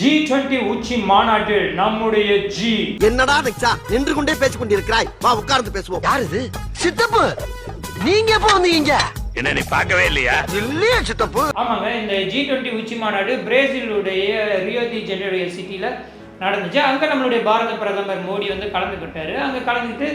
G twenty உச்சி மாநாட்டில் நம்முடைய ஜி என்னடா நிக்ஷா நின்று கொண்டே பேசிக் கொண்டிருக்கிறாய் வா உட்கார்ந்து பேசுவோம். யார் இது? சித்தப்பு! நீங்க எப்போ வந்தீங்க? என்ன நீ பார்க்கவே இல்லையா? இல்லையா சித்தப்பு. ஆமாங்க இந்த ஜி டுவெண்ட்டி உச்சி மாநாடு பிரேசிலுடைய ரியோ தி ஜெனரோ சிட்டியில் நடந்துச்சு. அங்கே நம்மளுடைய பாரத பிரதமர் மோடி வந்து கலந்துக்கிட்டாரு. அங்கே கலந்துக்கிட்டு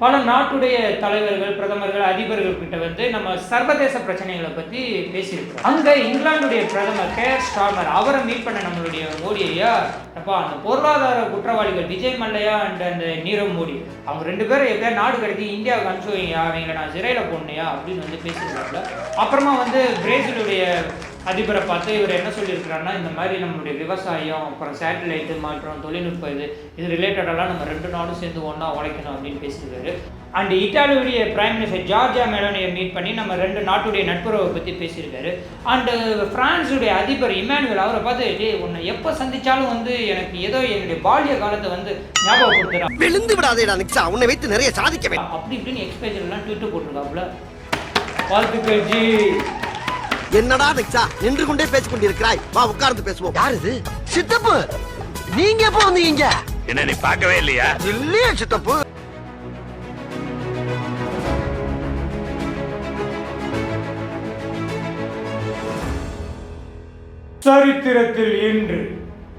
பல நாட்டுடைய தலைவர்கள் பிரதமர்கள் அதிபர்கள் கிட்ட வந்து நம்ம சர்வதேச பிரச்சனைகளை பற்றி பேசியிருக்கிறோம் அங்கே இங்கிலாந்துடைய பிரதமர் கேர் ஸ்டார்மர் அவரை மீட் பண்ண நம்மளுடைய மோடி ஐயா அப்பா அந்த பொருளாதார குற்றவாளிகள் விஜய் மல்லையா அண்ட் அந்த நீரவ் மோடி அவங்க ரெண்டு பேரும் எப்படியா நாடு கடத்தி இந்தியாவுக்கு அனுப்பிச்சு அவங்களை நான் சிறையில் போடணையா அப்படின்னு வந்து பேசியிருக்காங்க அப்புறமா வந்து பிரேசிலுடைய அதிபரை பார்த்து இவர் என்ன சொல்லியிருக்கிறாருன்னா இந்த மாதிரி நம்மளுடைய விவசாயம் அப்புறம் சேட்டலைட்டு மாற்றம் தொழில்நுட்பம் இது இது ரிலேட்டடெல்லாம் நம்ம ரெண்டு நாடும் சேர்ந்து ஒன்றா உழைக்கணும் அப்படின்னு பேசியிருக்காரு அண்ட் இட்டாலியுடைய பிரைம் மினிஸ்டர் ஜார்ஜியா மெலோனியை மீட் பண்ணி நம்ம ரெண்டு நாட்டுடைய நட்புறவை பற்றி பேசியிருக்காரு. அண்டு பிரான்ஸுடைய அதிபர் இமானுவேல் அவரை பார்த்து டேய் உன்னை எப்போ சந்திச்சாலும் வந்து எனக்கு ஏதோ என்னுடைய பால்ய காலத்தை வந்து ஞாபகப்படுத்துகிறான் விழுந்து விடாதேடா நிக்ஷா. உன்னை வைத்து நிறைய சாதிக்க வேண்டும் அப்படி இப்படின்னு எக்ஸ்பேஜர்லாம் ட்விட்டர் போட்டிருக்காப்புல. வாழ்த்துக்கள் ஜி. என்னடா நிக்ஷா நின்று கொண்டே பேசிக் கொண்டிருக்கிறாய் வா உட்கார்ந்து பேசுவோம். யார் இது சித்தப்பு! நீங்க எப்போ வந்தீங்க? என்ன நீ பார்க்கவே இல்லையா? இல்லையா சித்தப்பு. சரித்திரத்தில் இன்று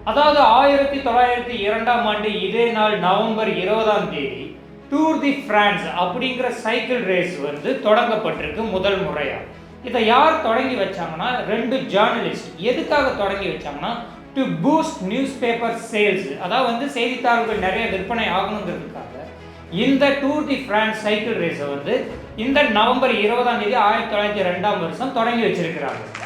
அதாவது ஆயிரத்தி தொள்ளாயிரத்தி இரண்டாம் ஆண்டு இதே நாள் நவம்பர் இருபதாம் தேதி டூர் தி பிரான்ஸ் அப்படிங்கிற சைக்கிள் ரேஸ் வந்து தொடங்கப்பட்டிருக்கு முதல் முறையா இதை யார் தொடங்கி வச்சாங்கன்னா ரெண்டு ஜேர்னலிஸ்ட் எதுக்காக தொடங்கி வச்சாங்கன்னா to boost news paper sales அதாவது வந்து செய்தித்தாள்கள் நிறைய விற்பனை ஆகணுங்கிறதுக்காக. இந்த டூர் டி பிரான்ஸ் சைக்கிள் ரேஸை வந்து இந்த நவம்பர் இருபதாம் தேதி ஆயிரத்தி தொள்ளாயிரத்தி ரெண்டாம் வருஷம் தொடங்கி வச்சிருக்கிறாங்க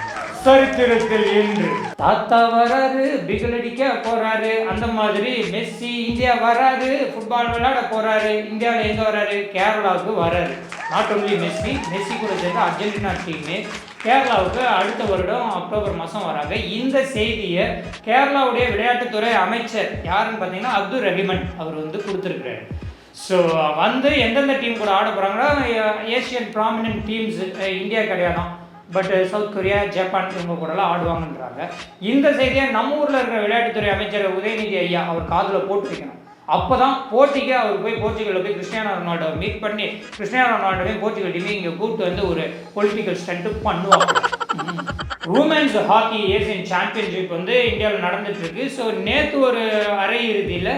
சரித்திரத்தில் இன்று. தாத்தா வராரு பிகில் அடிக்க போறாரு. அந்த மாதிரி மெஸ்ஸி இந்தியா வராரு ஃபுட்பால் விளையாட போறாரு இந்தியாவில் எங்க வராரு? கேரளாவுக்கு வராரு. நாட் ஒன்லி மெஸ்ஸி மெஸ்ஸி கூட சேர்ந்து அர்ஜென்டினா டீமு கேரளாவுக்கு அடுத்த வருடம் அக்டோபர் மாதம் வராங்க. இந்த செய்தியை கேரளாவுடைய விளையாட்டுத்துறை அமைச்சர் யாருன்னு பார்த்தீங்கன்னா அப்துல் ரஹிமன் அவர் வந்து கொடுத்துருக்குறாரு. ஸோ வந்து எந்தெந்த டீம் கூட ஆட போகிறாங்கன்னா ஏஷியன் ப்ராமினன்ட் டீம்ஸ் இந்தியா கிடையாதான். பட் சவுத் கொரியா ஜப்பான் இவங்க கூடலாம் ஆடுவாங்கன்றாங்க. இந்த செய்தியை நம்ம ஊரில் இருக்கிற விளையாட்டுத்துறை அமைச்சர் உதயநிதி ஐயா அவர் காதில் போட்டு வைக்கணும் அப்போ தான் போட்டிக்கு அவர் போய் போர்ச்சுகலில் போய் கிறிஸ்டியானோ ரொனால்டோ மீட் பண்ணி கிறிஸ்டியானோ ரொனால்டோவையும் போர்ச்சுகல் டீமையும் இங்கே கூப்பிட்டு வந்து ஒரு பொலிட்டிக்கல் ஸ்டண்ட்டு பண்ணுவாங்க. உமன்ஸ் ஹாக்கி ஏசியன் சாம்பியன்ஷிப் வந்து இந்தியாவில் நடந்துட்டுருக்கு. ஸோ நேற்று ஒரு அரை இறுதியில்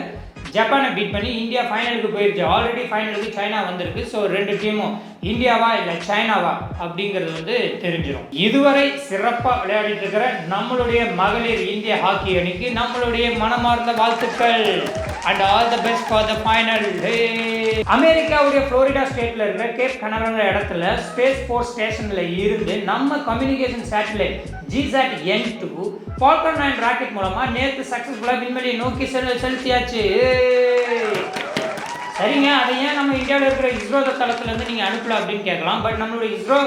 ஜப்பானை பீட் பண்ணி இந்தியா ஃபைனலுக்கு போயிடுச்சு ஆல்ரெடி ஃபைனலுக்கு சைனா வந்திருக்கு. ஸோ ரெண்டு டீமும் இந்தியாவா இல்லை சைனாவா அப்படிங்கிறது வந்து தெரிஞ்சிடும் இதுவரை சிறப்பாக விளையாடிட்டு இருக்கிற நம்மளுடைய மகளிர் இந்திய ஹாக்கி அணிக்கு நம்மளுடைய மனமார்ந்த வாழ்த்துக்கள். And all the best for the final அமெரிக்காவுடைய ஃப்ளோரிடா ஸ்டேட்ல இருக்கிற கேப் கனடான இடத்துல ஸ்பேஸ் ஃபோர்ஸ் ஸ்டேஷன்ல இருந்து நம்ம communication satellite GSAT N two Falcon nine rocket மூலமா நேற்று சக்ஸஸ்ஃபுல்லாக விண்வெளியை நோக்கி செல் செலுத்தியாச்சு. சரிங்க அதை ஏன் நம்ம இந்தியாவில் இருக்கிற இஸ்ரோ தளத்துலேருந்து நீங்கள் அனுப்பல அப்படின்னு கேட்கலாம். பட் நம்மளுடைய இஸ்ரோ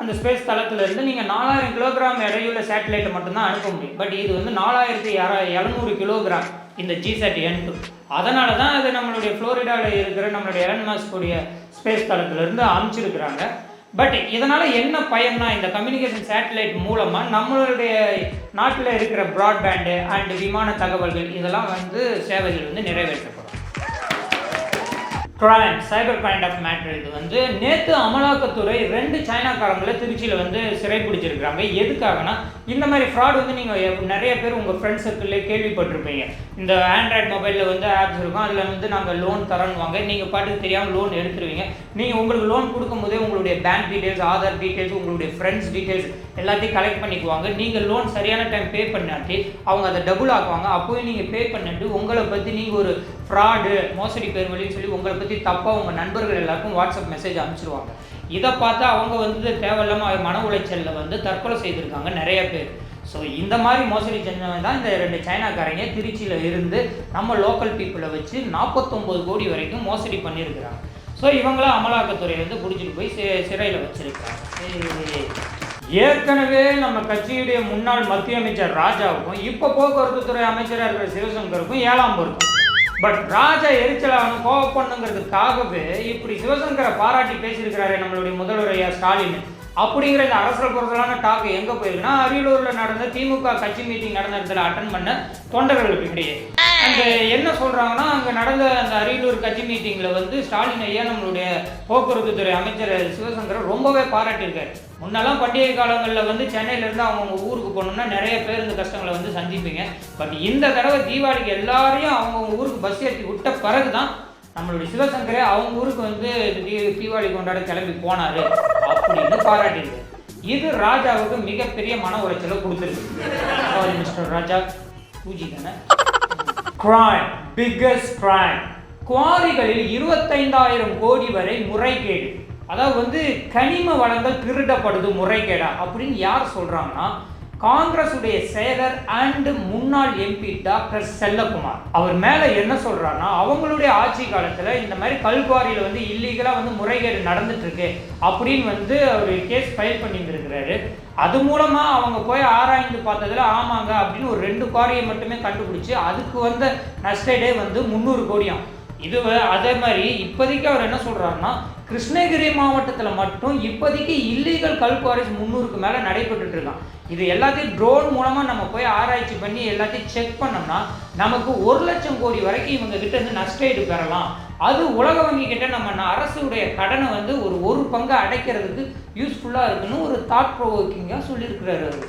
அந்த ஸ்பேஸ் தளத்துலேருந்து நீங்கள் நாலாயிரம் கிலோகிராம் எடையுள்ள சேட்டலைட்டை மட்டும்தான் அனுப்ப முடியும். பட் இது வந்து நாலாயிரத்தி இர இரநூறு கிலோகிராம் இந்த ஜிசாட் என் டூ அதனால தான் அது நம்மளுடைய ஃப்ளோரிடாவில் இருக்கிற நம்மளுடைய எலன் மாஸ்குடைய ஸ்பேஸ் தளத்துலேருந்து அனுப்பிச்சிருக்கிறாங்க. பட் இதனால் என்ன பயன்னா இந்த கம்யூனிகேஷன் சேட்டலைட் மூலமாக நம்மளுடைய நாட்டில் இருக்கிற ப்ராட்பேண்டு அண்ட் விமான தகவல்கள் இதெல்லாம் வந்து சேவைகள் வந்து நிறைவேற்றப்படும். Crime cyber crime of matter இது வந்து நேற்று அமலாக்கத்துறை ரெண்டு சைனாக்காரங்களை திருச்சியில் வந்து சிறை பிடிச்சிருக்கிறாங்க எதுக்காகனா இந்த மாதிரி ஃப்ராட் வந்து நீங்கள் நிறைய பேர் உங்கள் ஃப்ரெண்ட்ஸ் சர்க்கிளில் கேள்விப்பட்டிருப்பீங்க. இந்த ஆண்ட்ராய்ட் மொபைலில் வந்து ஆப்ஸ் இருக்கும். அதில் வந்து நாங்கள் லோன் தரோன்னுவாங்க நீங்கள் பாட்டுக்கு தெரியாமல் லோன் எடுத்துருவீங்க. நீங்கள் உங்களுக்கு லோன் கொடுக்கும்போதே உங்களுடைய பேங்க் டீட்டெயில்ஸ் ஆதார் டீட்டெயில்ஸ் உங்களுடைய ஃப்ரெண்ட்ஸ் டீட்டெயில்ஸ் எல்லாத்தையும் கலெக்ட் பண்ணிக்குவாங்க. நீங்கள் லோன் சரியான டைம் பே பண்ணாட்டி அவங்க அதை டபுள் ஆக்குவாங்க. அப்போயும் நீங்கள் பே பண்ணிட்டு உங்களை பற்றி நீங்கள் ஒரு ஃப்ராடு மோசடி பேர் வழின்னு சொல்லி உங்களை பற்றி தப்பாக உங்கள் நண்பர்கள் எல்லாருக்கும் வாட்ஸ்அப் மெசேஜ் அனுப்பிச்சிருவாங்க. இதை பார்த்தா அவங்க வந்து தேவையில்லாமல் மன உளைச்சலில் வந்து தற்கொலை செய்திருக்காங்க நிறைய பேர். ஸோ இந்த மாதிரி மோசடி செஞ்சவங்க தான் இந்த ரெண்டு சைனாக்காரங்க திருச்சியில் இருந்து நம்ம லோக்கல் பீப்புளை வச்சு நாற்பத்தொம்போது கோடி வரைக்கும் மோசடி பண்ணியிருக்கிறாங்க. ஸோ இவங்களாம் அமலாக்கத்துறை வந்து பிடிச்சிட்டு போய் சிறையில் வச்சுருக்காங்க. ஏற்கனவே நம்ம கட்சியுடைய முன்னாள் மத்திய அமைச்சர் ராஜாவுக்கும் இப்போ போக்குவரத்து துறை அமைச்சராக இருக்கிற சிவசங்கருக்கும் ஏழாம் பொருத்தம் பட் ராஜா எரிச்சலாகணும் கோவப்படணுங்கிறதுக்காகவே இப்படி சிவசங்கரை பாராட்டி பேசியிருக்கிறாரு நம்மளுடைய முதல்வரையா ஸ்டாலின். அப்படிங்கிற இந்த அரசல் புரசலான டாக் எங்க போயிருக்குன்னா அரியலூர்ல நடந்த திமுக கட்சி மீட்டிங் நடந்த இடத்துல அட்டன் பண்ண தொண்டர்களுக்கு இடையே. அங்க என்ன சொல்றாங்கன்னா அங்க நடந்த அந்த அரியலூர் கட்சி மீட்டிங்ல வந்து ஸ்டாலின் ஐயா நம்மளுடைய போக்குவரத்து துறை அமைச்சர் சிவசங்கர் ரொம்பவே பாராட்டியிருக்காரு. முன்னெல்லாம் பண்டிகை காலங்களில் வந்து சென்னையில இருந்து அவங்க ஊருக்கு போகணும்னா நிறைய பேர் இந்த கஷ்டங்களை வந்து சந்திப்பீங்க. பட் இந்த தடவை தீபாவளிக்கு எல்லாரையும் அவங்கவுங்க ஊருக்கு பஸ் ஏற்றி விட்ட பிறகு தான் நம்மளுடைய சிவசங்கரே அவங்க ஊருக்கு வந்து தீ- தீபாவளி கொண்டாட கிளம்பி போனாரு அப்படின்னு பாராட்டியிருக்காரு. இது ராஜாவுக்கு மிகப்பெரிய மன உளைச்சலை கொடுத்துருக்கு. Sorry mister Raja. பூஜி தானே? கிரைம் பிக்கஸ்ட் கிரைம் குவாரிகளில் இருபத்தைந்தாயிரம் கோடி வரை முறைகேடு. அதாவது வந்து கனிம வளங்கள் திருடப்படுது முறைகேடா அப்படின்னு யார் சொல்கிறாங்கன்னா காங்கிரஸ் உடைய செயலர் அண்ட் முன்னாள் எம்பி டாக்டர் செல்லகுமார். அவர் மேல என்ன சொல்றாருன்னா அவங்களுடைய ஆட்சி காலத்துல இந்த மாதிரி கல்குவாரியில வந்து இல்லீகலா வந்து முறைகேடு நடந்துட்டு இருக்கு அப்படின்னு வந்து அவர் கேஸ் ஃபைல் பண்ணியிருந்துருக்கிறாரு. அது மூலமா அவங்க போய் ஆராய்ந்து பார்த்ததுல ஆமாங்க அப்படின்னு ஒரு ரெண்டு குவாரியை மட்டுமே கண்டுபிடிச்சு அதுக்கு வந்த நஷ்டடே வந்து முந்நூறு கோடியாம். இது அதே மாதிரி இப்போதைக்கு அவர் என்ன சொல்கிறாருன்னா கிருஷ்ணகிரி மாவட்டத்தில் மட்டும் இப்போதைக்கு இல்லீகல் கல் குவாரிஸ் முந்நூறுக்கு மேலே நடைபெற்றுட்டு இருக்கான். இது எல்லாத்தையும் ட்ரோன் மூலமாக நம்ம போய் ஆராய்ச்சி பண்ணி எல்லாத்தையும் செக் பண்ணோம்னா நமக்கு ஒரு லட்சம் கோடி வரைக்கும் இவங்க கிட்ட இருந்து நஷ்டஈடு பெறலாம். அது உலக வங்கி கிட்ட நம்ம அரசுடைய கடனை வந்து ஒரு ஒரு பங்கு அடைக்கிறதுக்கு யூஸ்ஃபுல்லாக இருக்குன்னு ஒரு தாட் ப்ரோவோக்கிங்காக சொல்லியிருக்கிறாரு அவர்.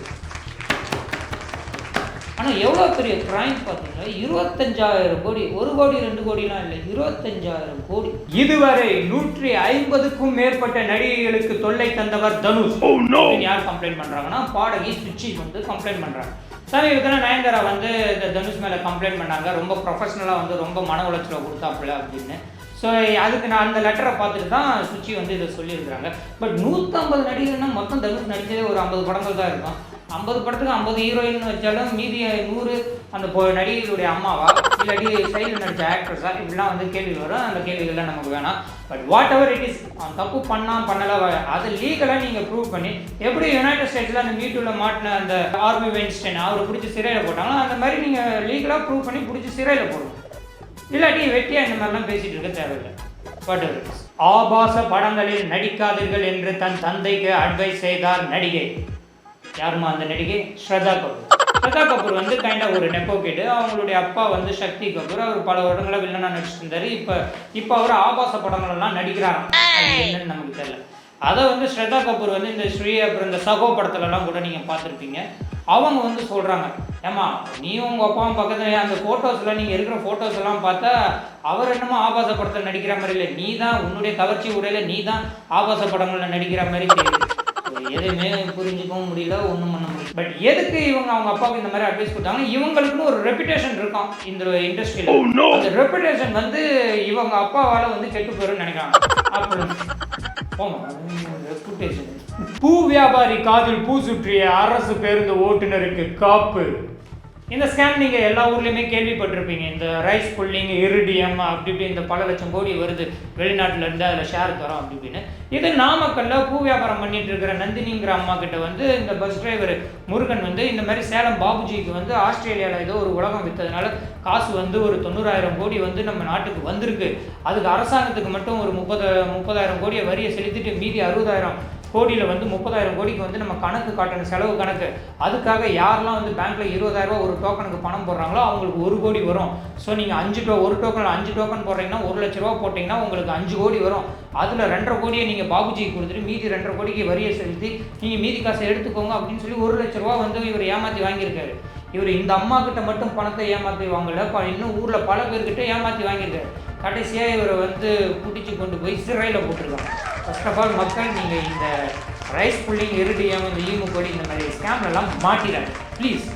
ஆனால் எவ்வளோ பெரிய கிரைம் பார்த்தீங்கன்னா இருபத்தஞ்சாயிரம் கோடி ஒரு கோடி ரெண்டு கோடிலாம் இல்லை இருபத்தஞ்சாயிரம் கோடி. இதுவரை நூற்றி ஐம்பதுக்கும் மேற்பட்ட நடிகைகளுக்கு தொல்லை தந்தவர் தனுஷ். அப்படின்னு யார் கம்ப்ளைண்ட் பண்றாங்கன்னா பாடகி சுச்சி வந்து கம்ப்ளைண்ட் பண்றாங்க. சமீபத்தில் நயன்தாரா வந்து இந்த தனுஷ் மேலே கம்ப்ளைண்ட் பண்ணாங்க. ரொம்ப ப்ரொஃபஷனலாக வந்து ரொம்ப மன உளைச்சலை கொடுத்தாப்புல அப்படின்னு. ஸோ அதுக்கு நான் அந்த லெட்டரை பார்த்துட்டு தான் சுச்சி வந்து இதை சொல்லியிருக்கிறாங்க. பட் நூற்றம்பது நடிகர்னா மொத்தம் தனுஷ் நடிச்சதே ஒரு ஐம்பது படங்கள் தான் இருக்கும். ஐம்பது படத்துக்கு ஐம்பது ஹீரோயின் வச்சாலும் மீதி நூறு அந்த நடிகைகளுடைய அம்மாவா? இல்லாட்டி சைடில் நடிச்ச ஆக்ட்ரஸா இப்படிலாம் வந்து கேள்வி வரும். அந்த கேள்விகள்லாம் நமக்கு வேணாம். But whatever it is அவன் தப்பு பண்ணான் பண்ணல அது அதை லீகலாக நீங்கள் ப்ரூவ் பண்ணி எப்படி யுனைடெட் ஸ்டேட்ஸில் அந்த மீட்டூவில் மாட்டின அந்த ஆர்மி வெயின்ஸ்டைன் அவரை பிடிச்சி சிறையில் போட்டாங்களோ அந்த மாதிரி நீங்கள் லீகலாக ப்ரூவ் பண்ணி பிடிச்சி சிறையில் போடணும் இல்லாட்டி வெட்டியாக இந்த மாதிரிலாம் பேசிகிட்டு இருக்க தேவையில்லை. பட் ஆபாச படங்களில் நடிக்காதீர்கள் என்று தன் தந்தைக்கு அட்வைஸ் செய்தார் நடிகை. யாருமா அந்த நடிகை? ஸ்ரதா கபூர். ஸ்ரதா கபூர் வந்து கைண்டா ஒரு நெப்போ அவங்களுடைய அப்பா வந்து சக்தி கபூர். அவர் பல வருடங்களா வில்லனா நடிச்சிட்டு இருந்தாரு இப்போ இப்போ அவர் ஆபாச படங்கள் எல்லாம் நடிக்கிறாராம் என்னன்னு நமக்கு தெரியல. அதை வந்து ஸ்ரதா கபூர் வந்து இந்த ஸ்ரீ அப்புறம் இந்த சகோ படத்துலலாம் கூட நீங்கள் பார்த்துருப்பீங்க. அவங்க வந்து சொல்கிறாங்க ஏம்மா நீ உங்கள் அப்பாவும் பக்கத்துல அந்த ஃபோட்டோஸ்லாம் நீங்கள் இருக்கிற ஃபோட்டோஸ் எல்லாம் பார்த்தா அவர் என்னமோ ஆபாச படத்தில் நடிக்கிற மாதிரி இல்லை. நீ தான் உன்னுடைய கவர்ச்சி உடையில நீ தான் ஆபாச படங்களில் நடிக்கிற மாதிரி தெரியுது. எதுவுமே புரிஞ்சுக்கவும் முடியல ஒன்றும் பண்ண முடியல. பட் எதுக்கு இவங்க அவங்க அப்பாவுக்கு இந்த மாதிரி அட்வைஸ் கொடுத்தாங்க இவங்களுக்குன்னு ஒரு ரெப்புடேஷன் இருக்கும் இந்த இண்டஸ்ட்ரியில் அந்த ரெப்புடேஷன் வந்து இவங்க அப்பாவால வந்து கெட்டு போயிரும்னு நினைக்கிறாங்க. ரெப்புடேஷன் பூ வியாபாரி காதில் பூ சுற்றிய அரசு பேருந்து ஓட்டுநருக்கு காப்பு. இந்த ஸ்கேம் நீங்கள் எல்லா ஊர்லேயுமே கேள்விப்பட்டிருப்பீங்க. இந்த ரைஸ் புல்லிங் இருடியம் அப்படி இப்படி இந்த பல லட்சம் கோடி வருது. வெளிநாட்டிலேருந்து அதில் ஷேர் தரோம் அப்படி இப்படின்னு. இது நாமக்கல்ல பூ வியாபாரம் பண்ணிட்டு இருக்கிற நந்தினிங்கிற அம்மா கிட்ட வந்து இந்த பஸ் டிரைவர் முருகன் வந்து இந்த மாதிரி சேலம் பாபுஜிக்கு வந்து ஆஸ்திரேலியாவில் ஏதோ ஒரு உலகம் விற்றதுனால காசு வந்து ஒரு தொண்ணூறாயிரம் கோடி வந்து நம்ம நாட்டுக்கு வந்திருக்கு. அதுக்கு அரசாங்கத்துக்கு மட்டும் ஒரு முப்பது முப்பதாயிரம் கோடியை வரியை செலுத்திட்டு மீதி அறுபதாயிரம் கோடியில் வந்து முப்பதாயிரம் கோடிக்கு வந்து நம்ம கணக்கு காட்டணும் செலவு கணக்கு. அதுக்காக யாரெல்லாம் வந்து பேங்க்கில் இருபதாயிரம் ஒரு டோக்கனுக்கு பணம் போடுறாங்களோ அவங்களுக்கு ஒரு கோடி வரும். ஸோ நீங்கள் அஞ்சு டோ ஒரு டோக்கன் அஞ்சு டோக்கன் போடுறீங்கன்னா ஒரு லட்ச ரூபா போட்டிங்கன்னா உங்களுக்கு அஞ்சு கோடி வரும். அதில் ரெண்டரை கோடியை நீங்கள் பாபுஜிக்கு கொடுத்துட்டு மீதி ரெண்டரை கோடிக்கு வரியை செலுத்தி நீங்கள் மீதி காசை எடுத்துக்கோங்க அப்படின்னு சொல்லி ஒரு லட்ச ரூபா வந்து இவர் ஏமாற்றி வாங்கியிருக்காரு. இவர் இந்த அம்மா கிட்ட மட்டும் பணத்தை ஏமாற்றி வாங்கல இன்னும் ஊரில் பல பேர்கிட்ட ஏமாற்றி வாங்கியிருக்காரு. கடைசியாக இவரை வந்து பிடிச்சி கொண்டு போய் சிறையில் போட்டிருக்காங்க. ஃபர்ஸ்ட் ஆஃப் ஆல் மக்கள் நீங்கள் இந்த ரைஸ் புல்லிங் இருடியம் இந்த ஈமு கொடி இந்த மாதிரி ஸ்கேம்லலாம் மாட்டிடாங்க ப்ளீஸ்